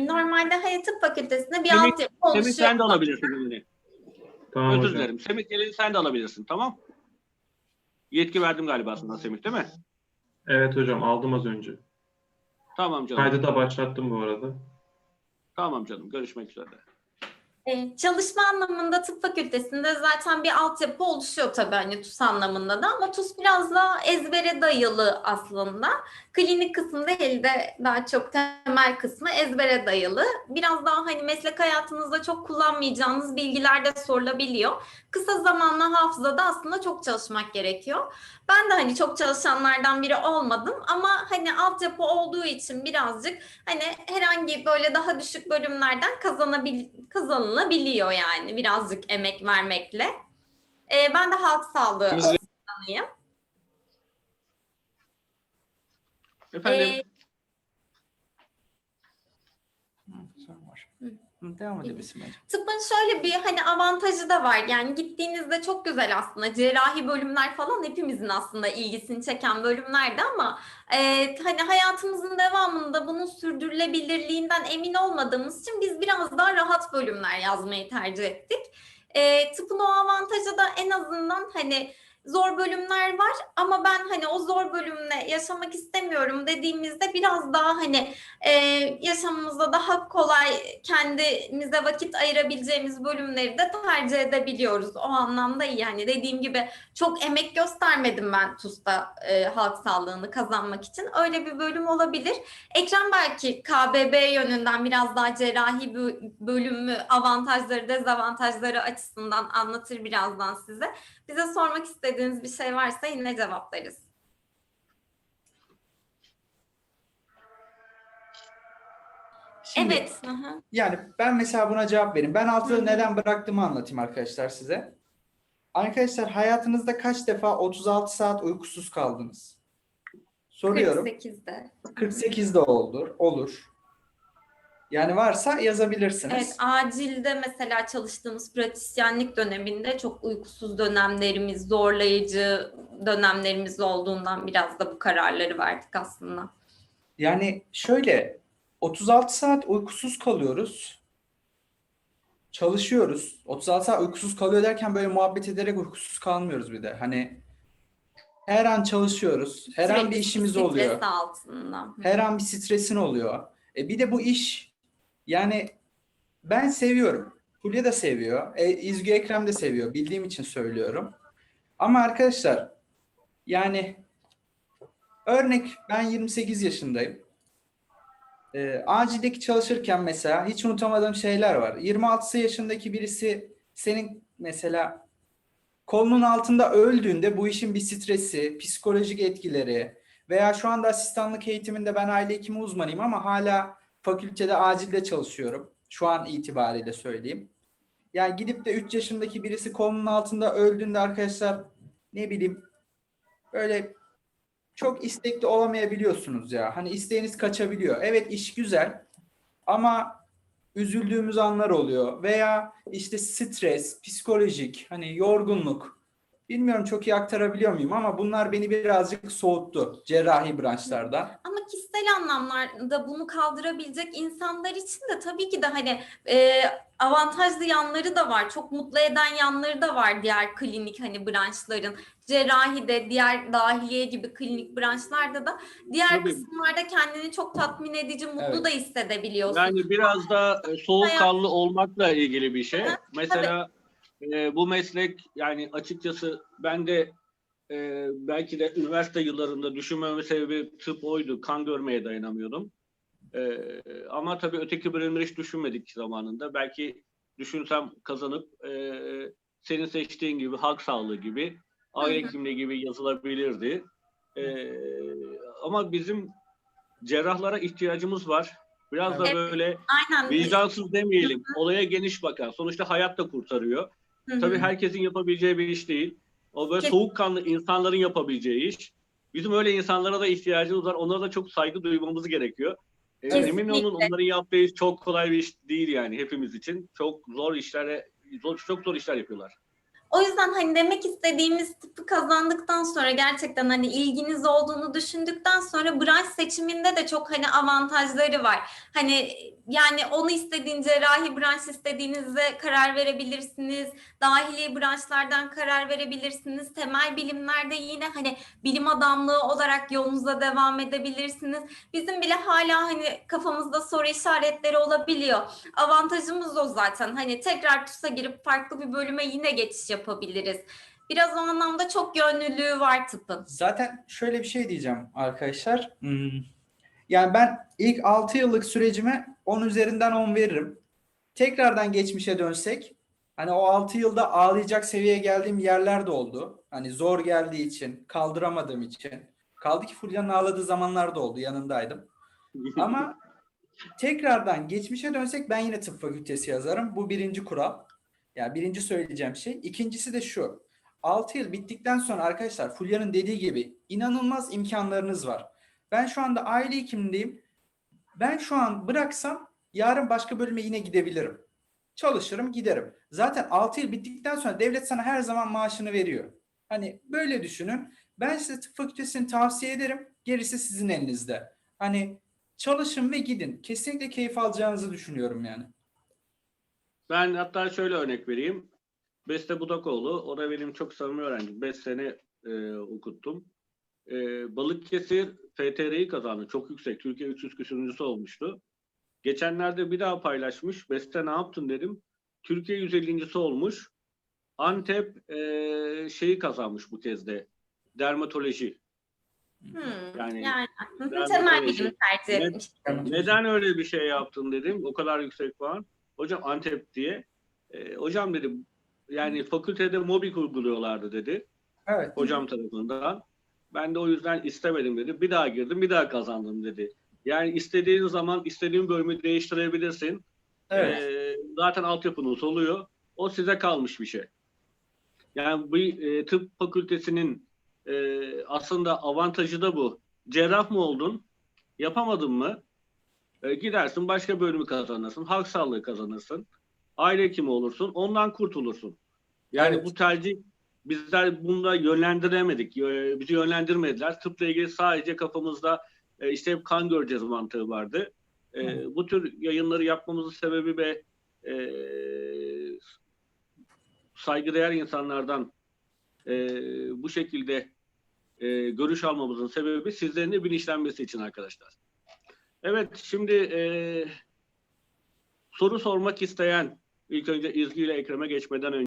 Normalde hani tıp fakültesinde bir Semih- altyapı Semih oluşuyor. sen de alabilirsin elini. Tamam Özür hocam. dilerim. Semih elini sen de alabilirsin tamam? Yetki verdim galiba sana Semih değil mi? Evet hocam aldım az önce. Tamam canım. Kaydı da başlattım bu arada. Tamam canım. Görüşmek üzere. Ee, çalışma anlamında tıp fakültesinde zaten bir altyapı oluşuyor tabii hani TUS anlamında da ama TUS biraz daha ezbere dayalı aslında. Klinik kısmı değil de daha çok temel kısmı ezbere dayalı. Biraz daha hani meslek hayatınızda çok kullanmayacağınız bilgiler de sorulabiliyor. Kısa zamanla hafızada aslında çok çalışmak gerekiyor. Ben de hani çok çalışanlardan biri olmadım ama hani altyapı olduğu için birazcık hani herhangi böyle daha düşük bölümlerden kazanabil kazanılabiliyor yani birazcık emek vermekle. Ee, ben de halk sağlığı asistanıyım. Efendim Ee, Sorun var. Hı, Devam edebilirsin bence. Tıbbın şöyle bir hani avantajı da var. Yani gittiğinizde çok güzel aslında cerrahi bölümler falan hepimizin aslında ilgisini çeken bölümlerdi ama e, hani hayatımızın devamında bunun sürdürülebilirliğinden emin olmadığımız için biz biraz daha rahat bölümler yazmayı tercih ettik. E, tıbbın o avantajı da en azından hani zor bölümler var ama ben hani o zor bölümle yaşamak istemiyorum dediğimizde biraz daha hani e, yaşamımızda daha kolay kendimize vakit ayırabileceğimiz bölümleri de tercih edebiliyoruz. O anlamda iyi. Yani dediğim gibi çok emek göstermedim ben TUS'ta e, halk sağlığını kazanmak için. Öyle bir bölüm olabilir. Ekrem belki KBB yönünden biraz daha cerrahi bö- bölümü avantajları dezavantajları açısından anlatır birazdan size. Bize sormak istediğiniz bir şey varsa yine cevaplarız. Şimdi, evet. Yani ben mesela buna cevap vereyim. Ben Hı altı hı. neden bıraktığımı anlatayım arkadaşlar size. Arkadaşlar hayatınızda kaç defa 36 saat uykusuz kaldınız? Soruyorum. 48'de. 48'de olur. Olur. Yani varsa yazabilirsiniz. Evet, acilde mesela çalıştığımız pratisyenlik döneminde çok uykusuz dönemlerimiz, zorlayıcı dönemlerimiz olduğundan biraz da bu kararları verdik aslında. Yani şöyle 36 saat uykusuz kalıyoruz. Çalışıyoruz. 36 saat uykusuz kalıyor derken böyle muhabbet ederek uykusuz kalmıyoruz bir de. Hani her an çalışıyoruz. Her an bir Sürekli işimiz stres oluyor. altında. Her an bir stresin oluyor. E bir de bu iş yani ben seviyorum. Fulya da seviyor. E, İzgü Ekrem de seviyor. Bildiğim için söylüyorum. Ama arkadaşlar yani örnek ben 28 yaşındayım. E, acildeki çalışırken mesela hiç unutamadığım şeyler var. 26 yaşındaki birisi senin mesela kolunun altında öldüğünde bu işin bir stresi, psikolojik etkileri, veya şu anda asistanlık eğitiminde ben aile hekimi uzmanıyım ama hala fakültede acilde çalışıyorum. Şu an itibariyle söyleyeyim. Yani gidip de 3 yaşındaki birisi kolunun altında öldüğünde arkadaşlar ne bileyim böyle çok istekli olamayabiliyorsunuz ya. Hani isteğiniz kaçabiliyor. Evet iş güzel ama üzüldüğümüz anlar oluyor veya işte stres, psikolojik, hani yorgunluk. Bilmiyorum çok iyi aktarabiliyor muyum ama bunlar beni birazcık soğuttu cerrahi branşlardan. Ama kişisel anlamlarda bunu kaldırabilecek insanlar için de tabii ki de hani e, avantajlı yanları da var. Çok mutlu eden yanları da var diğer klinik hani branşların. Cerrahide, diğer dahiliye gibi klinik branşlarda da diğer Tabii. kısımlarda kendini çok tatmin edici, mutlu Evet. da hissedebiliyorsun. Yani biraz da e, soğukkanlı olmakla ilgili bir şey. Mesela e, bu meslek yani açıkçası ben de e, belki de üniversite yıllarında düşünmeme sebebi tıp oydu. Kan görmeye dayanamıyordum. E, ama tabii öteki bölümleri hiç düşünmedik zamanında. Belki düşünsem kazanıp e, senin seçtiğin gibi halk sağlığı gibi, aile hekimliği gibi yazılabilirdi. E, ama bizim cerrahlara ihtiyacımız var. Biraz da Evet. böyle Aynen. Vicdansız demeyelim. Olaya geniş bakan. Sonuçta hayat da kurtarıyor. Tabii herkesin yapabileceği bir iş değil. O böyle Kes- soğukkanlı insanların yapabileceği iş. Bizim öyle insanlara da ihtiyacımız var. Onlara da çok saygı duymamız gerekiyor. Kesinlikle. emin olun onların yaptığı iş çok kolay bir iş değil yani hepimiz için. Çok zor işlere, zor, çok zor işler yapıyorlar. O yüzden hani demek istediğimiz tıpı kazandıktan sonra gerçekten hani ilginiz olduğunu düşündükten sonra branş seçiminde de çok hani avantajları var. Hani yani onu istediğin cerrahi branş istediğinizde karar verebilirsiniz. Dahili branşlardan karar verebilirsiniz. Temel bilimlerde yine hani bilim adamlığı olarak yolunuza devam edebilirsiniz. Bizim bile hala hani kafamızda soru işaretleri olabiliyor. Avantajımız o zaten. Hani tekrar TUS'a girip farklı bir bölüme yine geçiş yapabiliriz. Biraz o anlamda çok yönlülüğü var tıpın. Zaten şöyle bir şey diyeceğim arkadaşlar. Hmm. Yani ben ilk 6 yıllık sürecime 10 üzerinden 10 veririm. Tekrardan geçmişe dönsek hani o 6 yılda ağlayacak seviyeye geldiğim yerler de oldu. Hani zor geldiği için, kaldıramadığım için. Kaldı ki Fulya'nın ağladığı zamanlar da oldu. Yanındaydım. Ama tekrardan geçmişe dönsek ben yine tıp fakültesi yazarım. Bu birinci kural. Yani birinci söyleyeceğim şey. İkincisi de şu. 6 yıl bittikten sonra arkadaşlar Fulya'nın dediği gibi inanılmaz imkanlarınız var. Ben şu anda aile hekimliğindeyim. Ben şu an bıraksam yarın başka bölüme yine gidebilirim. Çalışırım giderim. Zaten 6 yıl bittikten sonra devlet sana her zaman maaşını veriyor. Hani böyle düşünün. Ben size tıp fakültesini tavsiye ederim. Gerisi sizin elinizde. Hani çalışın ve gidin. Kesinlikle keyif alacağınızı düşünüyorum yani. Ben hatta şöyle örnek vereyim. Beste Budakoğlu, o da benim çok samimi öğrencim. 5 sene e, okuttum. E, Balıkesir FTR'yi kazandı. Çok yüksek. Türkiye 300 küsürüncüsü olmuştu. Geçenlerde bir daha paylaşmış. Beste ne yaptın dedim. Türkiye 150.si olmuş. Antep e, şeyi kazanmış bu kez de. Dermatoloji. Hmm, Yani- yani, temel bilimi tercih etmiş. Neden öyle bir şey yaptın dedim. O kadar yüksek puan. Hocam Antep diye. E, hocam dedim yani fakültede mobbing uyguluyorlardı dedi. Evet. hocam tarafından. Ben de o yüzden istemedim dedi. Bir daha girdim, bir daha kazandım dedi. Yani istediğin zaman istediğin bölümü değiştirebilirsin. Evet. Ee, zaten altyapınız oluyor. O size kalmış bir şey. Yani bu e, tıp fakültesinin e, aslında avantajı da bu. Cerrah mı oldun? Yapamadın mı? E, gidersin başka bölümü kazanırsın. Halk sağlığı kazanırsın. Aile hekimi olursun. Ondan kurtulursun. Yani Evet. bu tercih bizler bunda yönlendiremedik. Yö- Bizi yönlendirmediler. Tıpla ilgili sadece kafamızda e, işte hep kan göreceğiz mantığı vardı. E, bu tür yayınları yapmamızın sebebi ve e, saygıdeğer insanlardan e, bu şekilde e, görüş almamızın sebebi sizlerin bilinçlenmesi için arkadaşlar. Evet şimdi e, soru sormak isteyen ilk önce İzgi ile Ekrem'e geçmeden önce